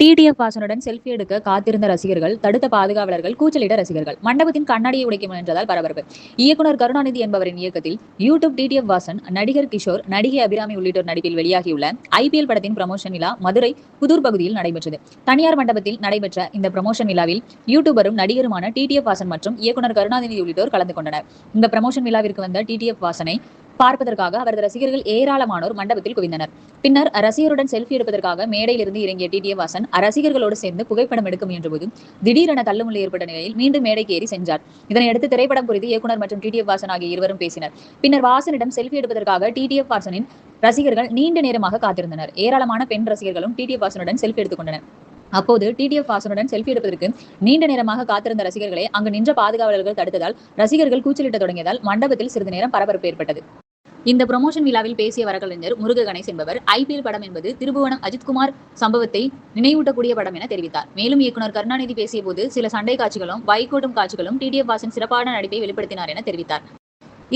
TTF வாசனுடன் selfie எடுக்க காத்திருந்த ரசிகர்கள் தடுத்த பாதுகாவலர்கள் கூச்சலிட ரசிகர்கள் மண்டபத்தின் கண்ணாடியை உடைக்க முயன்றதால் பரபரப்பு. இயக்குனர் கருணாநிதி என்பவரின் இயக்கத்தில் யூடியூப் டிடிஎஃப் வாசன் நடிகர் கிஷோர் நடிகை அபிராமி உள்ளிட்டோர் நடிப்பில் வெளியாகியுள்ள ஐபிஎல் படத்தின் ப்ரமோஷன் விழா மதுரை புதூர் பகுதியில் நடைபெற்றது. தனியார் மண்டபத்தில் நடைபெற்ற இந்த ப்ரமோஷன் விழாவில் யூடியூபரும் நடிகருமான டிடிஎஃப் வாசன் மற்றும் இயக்குனர் கருணாநிதி உள்ளிட்டோர் கலந்து கொண்டனர். இந்த ப்ரமோஷன் விழாவிற்கு வந்த டிடிஎஃப் வாசனை பார்ப்பதற்காக அவரது ரசிகர்கள் ஏராளமானோர் மண்டபத்தில் குவிந்தனர். பின்னர் ரசிகருடன் செல்ஃபி எடுப்பதற்காக மேடையிலிருந்து இறங்கிய டி வாசன் ரசிகர்களோடு சேர்ந்து புகைப்படம் எடுக்க முயன்றபோது திடீரென தள்ளுமுள்ளி ஏற்பட்ட நிலையில் மீண்டும் மேடைக்கு ஏறி சென்றார். இதனையடுத்து திரைப்படம் குறித்து இயக்குனர் மற்றும் டிடிஎஃப் வாசன் ஆகிய இருவரும் பேசினர். பின்னர் வாசனிடம் செல்ஃபி எடுப்பதற்காக டிடிஎஃப் வாசனின் ரசிகர்கள் நீண்ட நேரமாக காத்திருந்தனர். ஏராளமான பெண் ரசிகர்களும் டி வாசனுடன் செல்ஃபி எடுத்துக்கொண்டனர் அப்போது டிடிஎஃப் வாசனுடன் செல்ஃபி எடுப்பதற்கு நீண்ட நேரமாக காத்திருந்த ரசிகர்களை அங்கு நின்ற பாதுகாவலர்கள் தடுத்ததால் ரசிகர்கள் கூச்சலிட்ட தொடங்கியதால் மண்டபத்தில் சிறிது நேரம் பரபரப்பு ஏற்பட்டது. இந்த ப்ரமோஷன் விழாவில் பேசிய வழக்கறிஞர் முருக கணேஷ் என்பவர் ஐபிஎல் படம் என்பது திருபுவனம் அஜித்குமார் சம்பவத்தை நினைவூட்டக்கூடிய படம் என தெரிவித்தார். மேலும் இயக்குனர் கருணாநிதி பேசிய போது சில சண்டை காட்சிகளும் வைகோட்டும் காட்சிகளும் டிடிஎஃப் வாசன் சிறப்பான நடிப்பை வெளிப்படுத்தினார் என தெரிவித்தார்.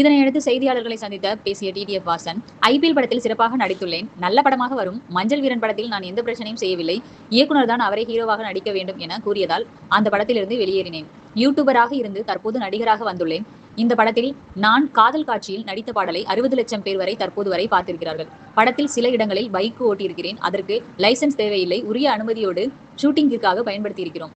இதனையடுத்து செய்தியாளர்களை சந்தித்த பேசிய டிடிஎஃப் வாசன் ஐபிஎல் படத்தில் சிறப்பாக நடித்துள்ளேன் நல்ல படமாக வரும் மஞ்சள் வீரன் படத்தில் நான் எந்த பிரச்சனையும் செய்யவில்லை இயக்குனர் தான் அவரை ஹீரோவாக நடிக்க வேண்டும் என கூறியதால் அந்த படத்திலிருந்து வெளியேறினேன். யூடியூபராக இருந்து தற்போது நடிகராக வந்துள்ளேன். இந்த படத்தில் நான் காதல் காட்சியில் நடித்த பாடலை அறுபது லட்சம் பேர் வரை தற்போது வரை பார்த்திருக்கிறார்கள். படத்தில் சில இடங்களில் பைக் ஓட்டியிருக்கிறேன். அதற்கு லைசன்ஸ் தேவையில்லை. உரிய அனுமதியோடு ஷூட்டிங்கிற்காக பயன்படுத்தியிருக்கிறோம்.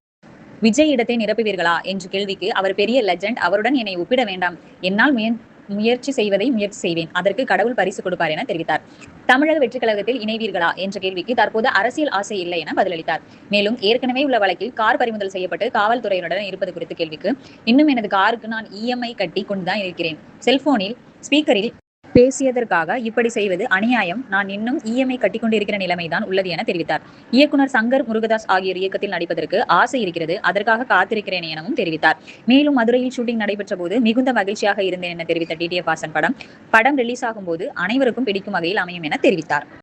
விஜய் இடத்தை நிரப்புவீர்களா? என்ற கேள்விக்கு அவர் பெரிய லெஜண்ட் அவருடன் என்னை ஒப்பிட வேண்டாம். என்னால் முயன் முயற்சி செய்வதை முயற்சி செய்வேன். அதற்கு கடவுள் பரிசு கொடுப்பார் என தெரிவித்தார். தமிழக வெற்றி கழகத்தில் இணைவீர்களா என்ற கேள்விக்கு தற்போது அரசியல் ஆசை இல்லை என பதிலளித்தார். மேலும் ஏற்கனவே உள்ள வழக்கில் கார் பறிமுதல் செய்யப்பட்டு காவல்துறையினருடன் இருப்பது குறித்த கேள்விக்கு இன்னும் எனது காருக்கு நான் இஎம்ஐ கட்டி கொண்டுதான் இருக்கிறேன். செல்போனில் ஸ்பீக்கரில் பேசியதற்காக இப்படி செய்வது அநியாயம். நான் இன்னும் இஎம்ஐ கட்டிக்கொண்டிருக்கிற நிலைமைதான் உள்ளது என தெரிவித்தார். இயக்குனர் சங்கர் முருகதாஸ் ஆகியோர் இயக்கத்தில் நடிப்பதற்கு ஆசை இருக்கிறது. அதற்காக காத்திருக்கிறேன் எனவும் தெரிவித்தார். மேலும் மதுரையில் ஷூட்டிங் நடைபெற்ற போது மிகுந்த மகிழ்ச்சியாக இருந்தேன் என தெரிவித்த டிடிஎஃப் வாசன் படம். படம் ரிலீஸ் ஆகும் போது அனைவருக்கும் பிடிக்கும் வகையில் அமையும் என தெரிவித்தார்.